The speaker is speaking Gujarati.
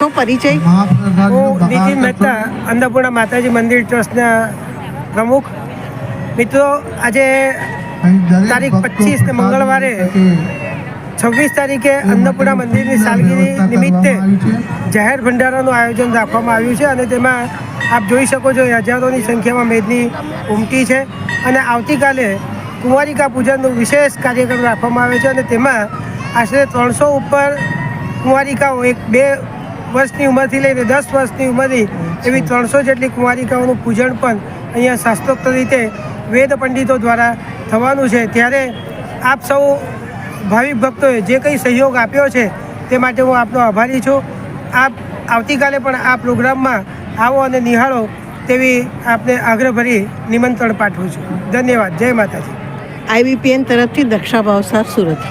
પરિચય? હું નીતિન મહેતા અન્નપૂર્ણા માતાજી મંદિર ટ્રસ્ટના પ્રમુખ. મિત્રો આજે તારીખ પચીસ ને મંગળવારે છવ્વીસ તારીખે અન્નપૂર્ણા મંદિરની સાલગીરી નિમિત્તે જાહેર ભંડારાનું આયોજન રાખવામાં આવ્યું છે અને તેમાં આપ જોઈ શકો છો હજારોની સંખ્યામાં મેદની ઉમટી છે અને આવતીકાલે કુંવારિકા પૂજનનું વિશેષ કાર્યક્રમ રાખવામાં આવે છે અને તેમાં આશરે ત્રણસો ઉપર કુંવારિકાઓ એક બે વર્ષની ઉંમરથી લઈને દસ વર્ષની ઉંમરની એવી ત્રણસો જેટલી કુંવારિકાઓનું પૂજન પણ અહીંયા શાસ્ત્રોક્ત રીતે વેદ પંડિતો દ્વારા થવાનું છે. ત્યારે આપ સૌ ભાવિક ભક્તોએ જે કંઈ સહયોગ આપ્યો છે તે માટે હું આપનો આભારી છું. આપ આવતીકાલે પણ આ પ્રોગ્રામમાં આવો અને નિહાળો તેવી આપને આગ્રહભરી નિમંત્રણ પાઠવું છું. ધન્યવાદ. જય માતાજી. આઈબીપીએન તરફથી દક્ષા ભાવસાર સુરત.